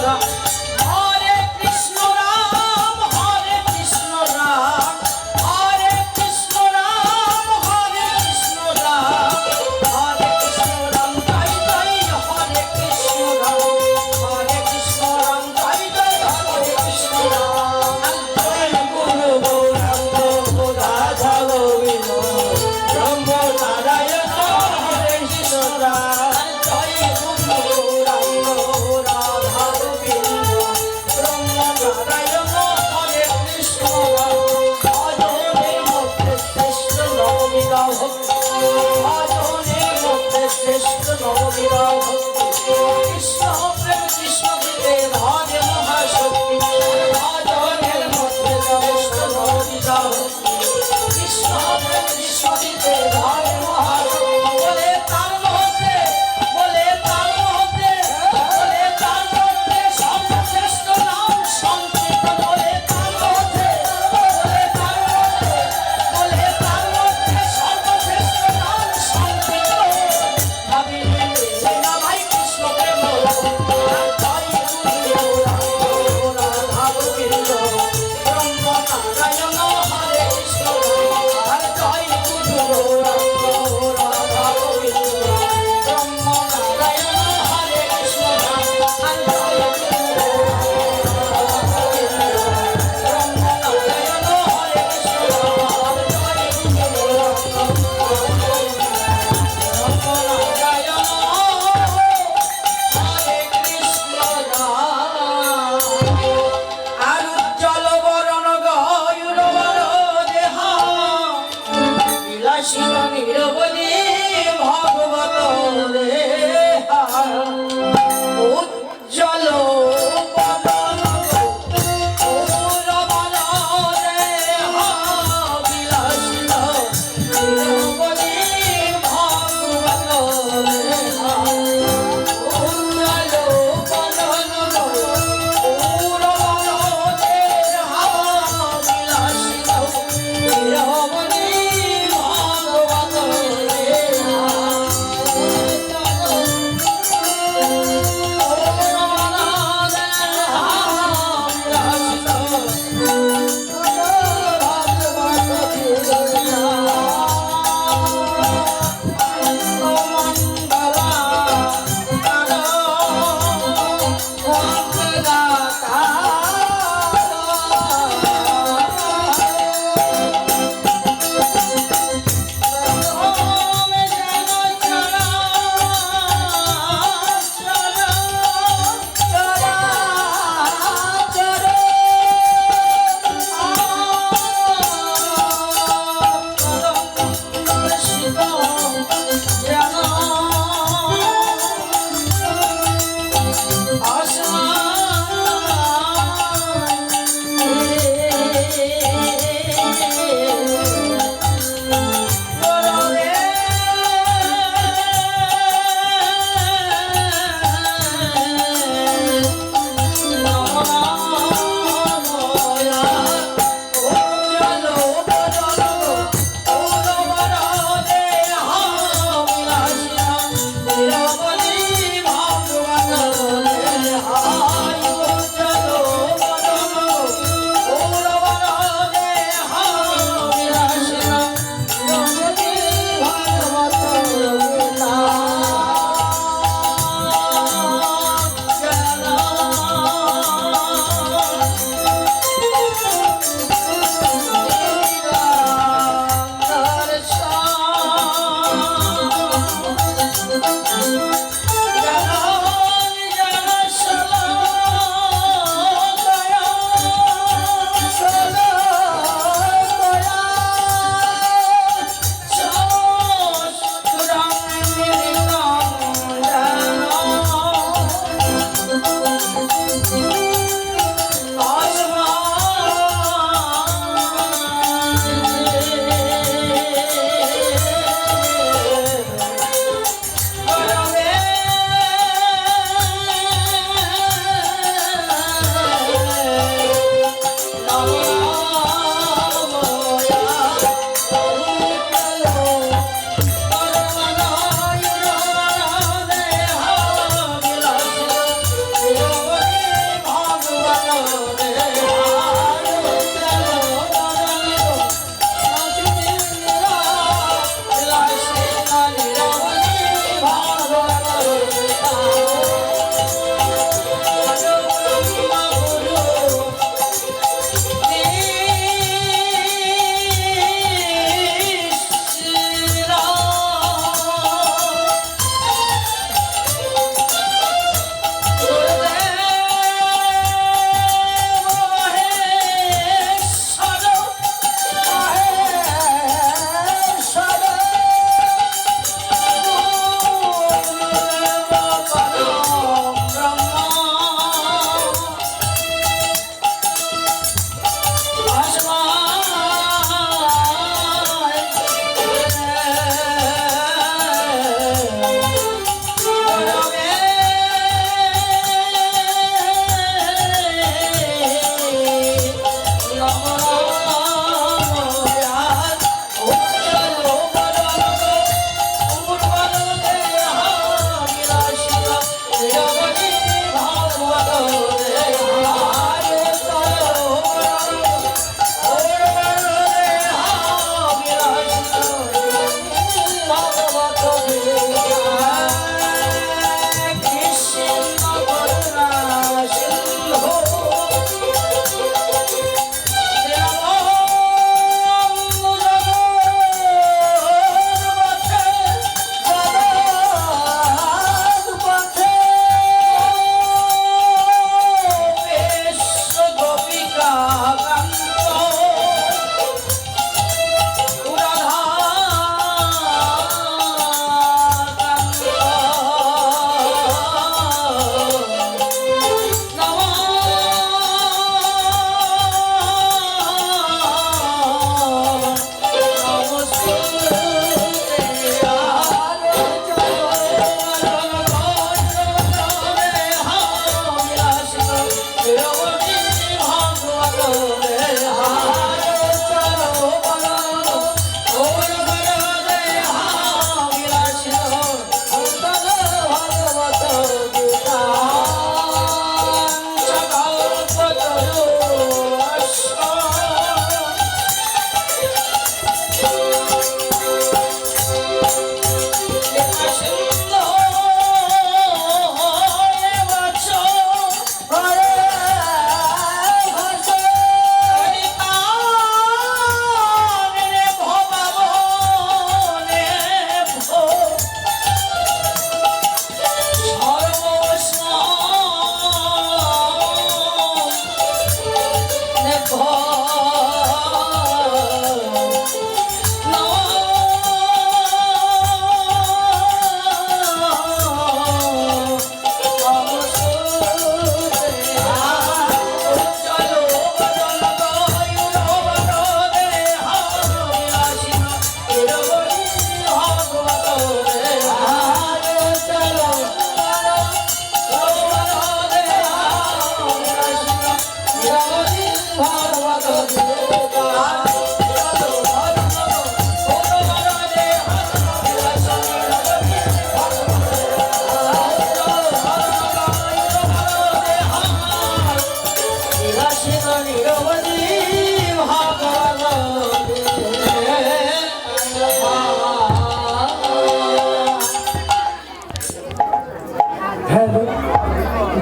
哥喜欢你的温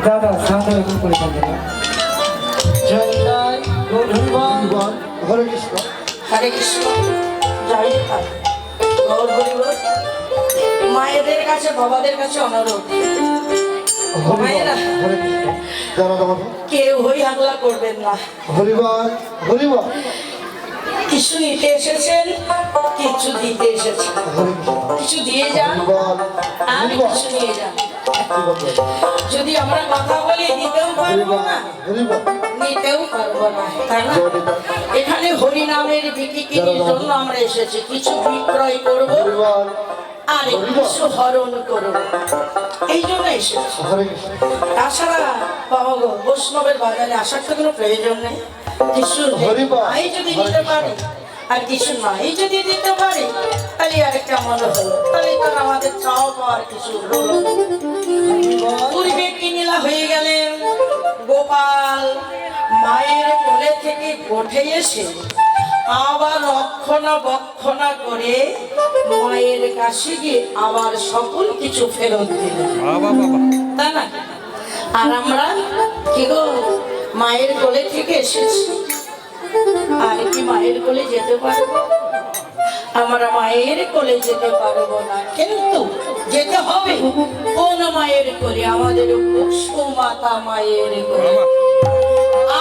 দাদা একটু করে থাকবে না জয় জয় হরে কৃষ্ণ। হরে কৃষ্ণ। জয় গৌর মায়েদের কাছে বাবাদের কাছে অনুরোধ। কেউ হই করবেন না। কিছু নিতে এসেছেন কিছু দিতে এসেছেন। কিছু দিয়ে যান আমি কিছু নিয়ে যান। যদি আমরা কথা বলি দিতেও পারব না। নিতেও পারব না। তাই না এখানে হরিনামের বিক্রির জন্য আমরা এসেছি। কিছু বিক্রয় করব আর কিছু হরণ করব। এই জন্য এসেছি। তাছাড়া বাবা বৈষ্ণবের বাজারে আসার তো কোনো প্রয়োজন নেই। কিছু। যদি দিতে পারে আর কিছু নাই। যদি দিতে পারি তাহলে আরেকটা মনে হলো। তাহলে তো আমাদের চাও পাওয়ার কিছু হলো পূর্বে কিনিলা হয়ে গেলেন গোপাল মায়ের কোলে থেকে উঠে এসে আবার রক্ষণা বক্ষণা করে মায়ের কাছে গিয়ে আবার সকল কিছু ফেরত দিলেন। তাই না? আর আমরা কি গো মায়ের কোলে থেকে এসেছি। আর কি মায়ের কোলে যেতে পারব? আমরা মায়ের কোলে যেতে পারব না। কিন্তু যেতে হবে। কোন মায়ের কোলে? আমাদের পশু মাতা মায়ের কোলে।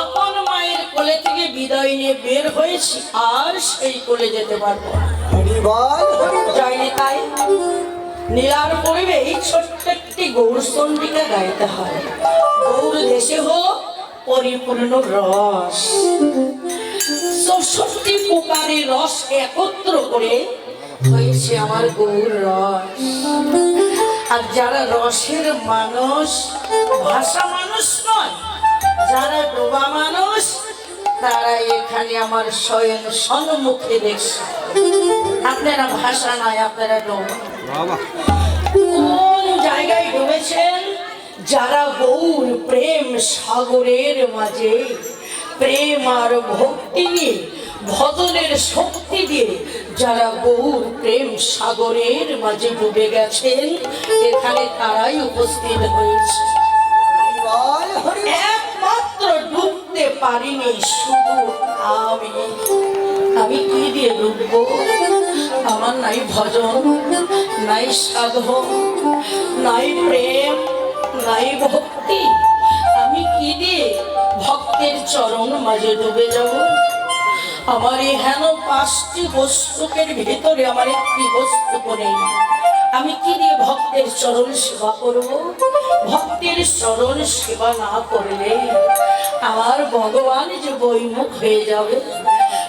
আপন মায়ের কোলে থেকে বিদায় নিয়ে বের হয়েছি আর সেই কোলে যেতে পারব না। হরিবার তাই? নীলার পরিবে এই ছোট্ট একটি গৌরচন্ডিকা গাইতে হয়। গৌর দেশে হোক পরিপূর্ণ রস। চৌষট্টি প্রকারের রস একত্র করে হয়েছে আমার গৌর রস। আর যারা রসের মানুষ ভাষা মানুষ নয় যারা ডোবা মানুষ তারা এখানে আমার স্বয়ং সম্মুখে দেখছে আপনারা ভাষা নয় আপনারা ডোবা। কোন জায়গায় ডুবেছেন? যারা গৌর প্রেম সাগরের মাঝে। প্রেম আর ভক্তি নিয়ে ভজনের শক্তি দিয়ে যারা গৌর প্রেম সাগরের মাঝে ডুবে গেছেন এখানে তারাই উপস্থিত হয়েছে। একমাত্র ডুবতে পারিনি শুধু আমি। আমি কি দিয়ে ডুববো? আমার নাই ভজন নাই সাধন নাই প্রেম নাই ভক্তি। আমি কি দিয়ে ভক্তের চরণ মাঝে ডুবে যাব। আমার এই হেন পাঁচটি বস্তুকের ভেতরে আমার একটি বস্তু নেই আমি কি দিয়ে ভক্তের চরণ সেবা করব? ভক্তের চরণ সেবা না করলে আমার ভগবান যে বৈমুখ হয়ে যাবে।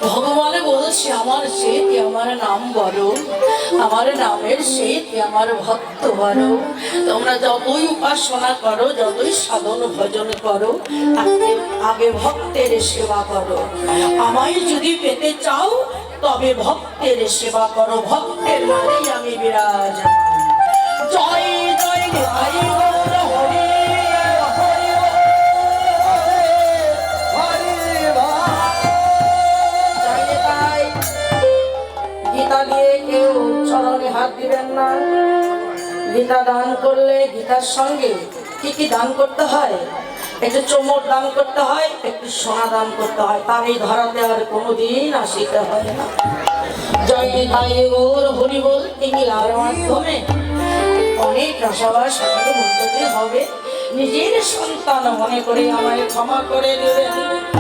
ভগবান বলছে, আমার সেতি আমার নাম বড় আমার নামের সেতি আমার ভক্ত বড় তোমরা যতই উপাসনা করো, যতই সাধন ভজন করো আগে ভক্তের সেবা করো। আমায় যদি পেতে চাও তবে ভক্তের সেবা করো, ভক্তের নারী আমি বিরাজ। গীতা দিয়ে কেউ হাত না। গীতা দান করলে গীতার সঙ্গে কি কি দান করতে হয়? একটু চোমর দান করতে হয়, একটু সোনা দান করতে হয়। তার এই ধরাতে আর কোনোদিন আসিতে হয় না। জয় তাই ওর হরি বল ইংলার মাধ্যমে অনেক আশাবাস আমাকে মন্তব্য হবে। নিজের সন্তান মনে করে আমায় ক্ষমা করে দেবেন।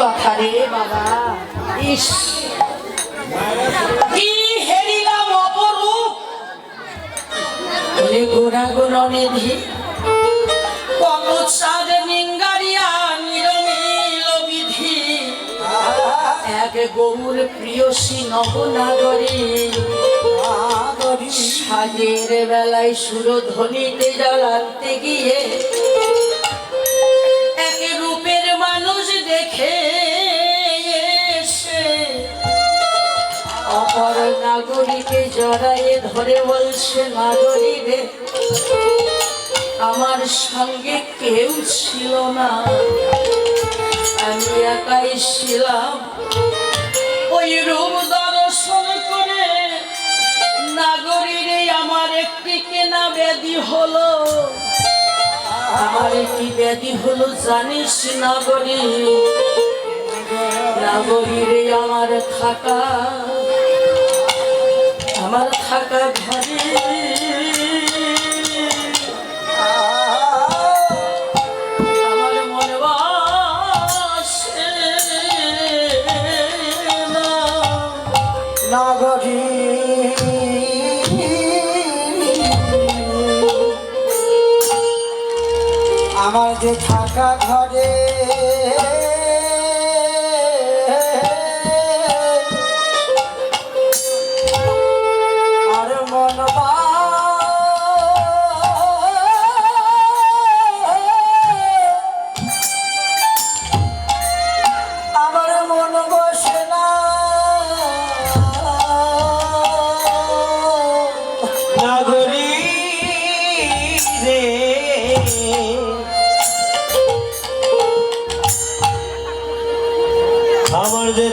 কথা রে বাবা। ইস। কি হেরিলাম অপরূপ? বলে গোরা গুণনিধি কত সাদ নিঙ্গারিয়া নিরমিল বিধি। এক গৌর প্রিয়সী নবনাগরী। সাজের বেলায় সুরধ্বনিতে জ্বালাতে গিয়ে অপর নাগরিকে জড়াইয়ে ধরে বলছে নাগরী রে আমার সঙ্গে কেউ ছিল না। আমি একাই ছিলাম। ওই রূপ দর্শন করে নাগরীরে আমার একটি কেনা ব্যাধি হলো। আমার একটি ব্যাধি হলো, জানিস নাগরী, নাগরীরে আমার থাকা থাকা ঘরে আমার মনে না নগরী আমার যে থাকা ঘরে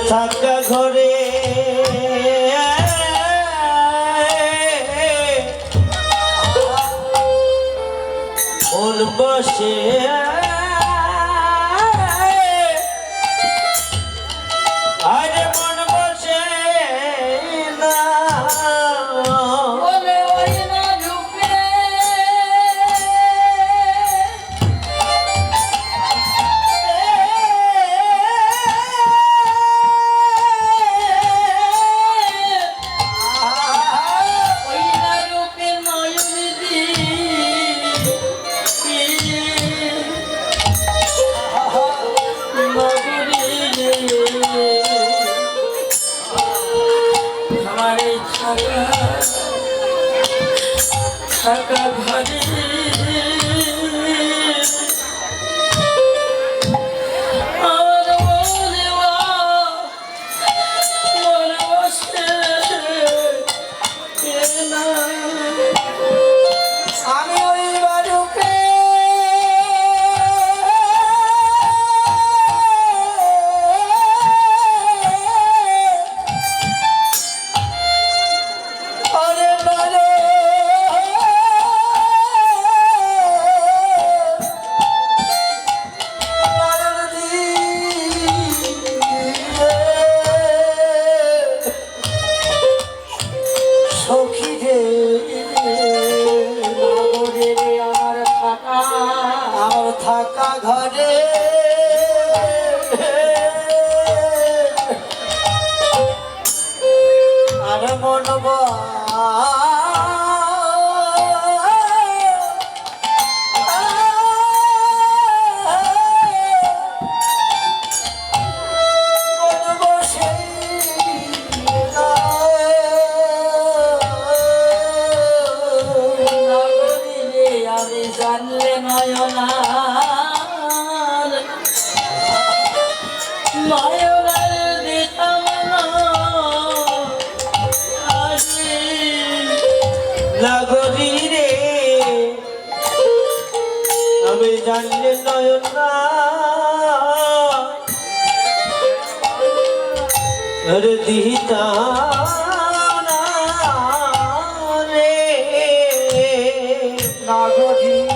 থাকা ঘরে। মন বসে আমার এই থাকা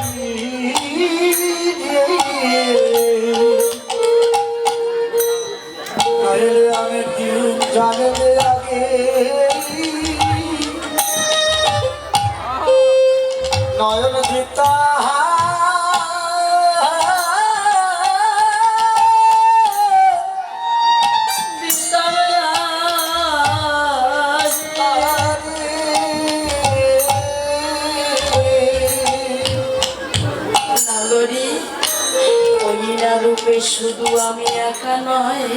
Yeah. একা নয়।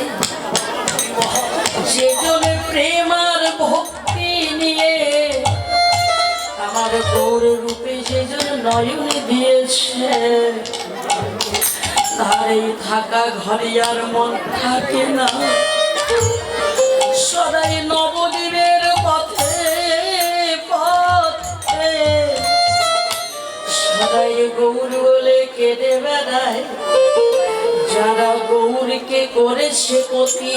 যে জনে প্রেম আর ভক্তি নিয়ে আমার গৌর রূপে যে জন নয়নে দিয়েছে। তার এই থাকা ঘরে আর মন থাকে না। সদাই নবদ্বীপের পথে পথে। সদাই গৌর বলে কেঁদে বেড়ায়। যারা গৌরকে করেছে পতি,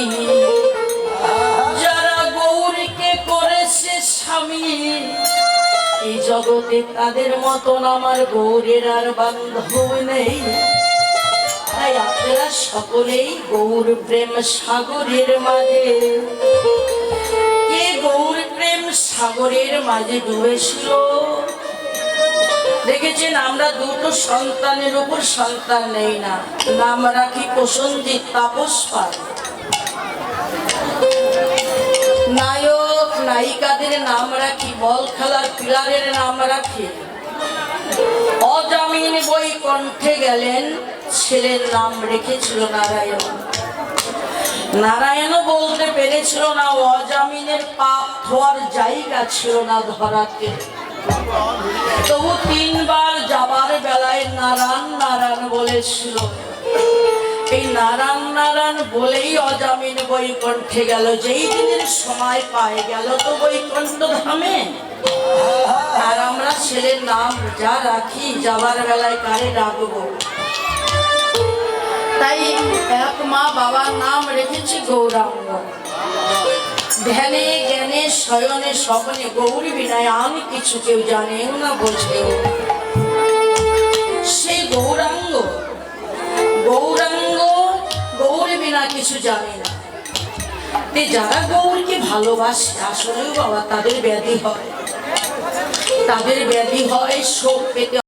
যারা গৌরকে করেছে স্বামী, এই জগতে তাদের মতন আমার গৌরের আর বান্ধব নেই। তাই আপনারা সকলেই গৌর প্রেম সাগরের মাঝে। কে গৌর প্রেম সাগরের মাঝে ডুবেছিল দেখেছেন, আমরা দুটো সন্তানের উপর সন্তান নেই না। নাম রাখি প্রসঞ্জিৎ তাপস পাল। নায়ক, নায়িকাদের নাম রাখি, বল খেলার প্লেয়ারের নাম রাখি। অজামিন বই কণ্ঠে গেলেন, ছেলের নাম রেখেছিল নারায়ণ। নারায়ণও বলতে পেরেছিল না, অজামিনের পাপ ধোয়ার জায়গা ছিল না ধরাতে। তবু তিনবার যাবার বেলায় নারায়ণ নারায়ণ বলেছিল। এই নারায়ণ নারায়ণ বলেই অজামিন বৈকণ্ঠে গেল। যেই দিনের সময় পায় গেল তো বৈকণ্ঠ ধামে। আর আমরা ছেলের নাম যা রাখি, যাবার বেলায় কারে রাখব তাই এক মা বাবার নাম রেখেছি গৌরাঙ্গ। ধ্যানে, জ্ঞানে, শয়নে, স্বপ্নে গৌরী বিনায়, আমি কিছু কেউ জানেও না, বোঝেও। সেই গৌরাঙ্গ গৌরাঙ্গ, গৌরী বিনা কিছু জানে না। যারা গৌরকে ভালোবাসে, আসলেও বাবা, তাদের ব্যাধি হয়। তাদের ব্যাধি হয় শোক পেতে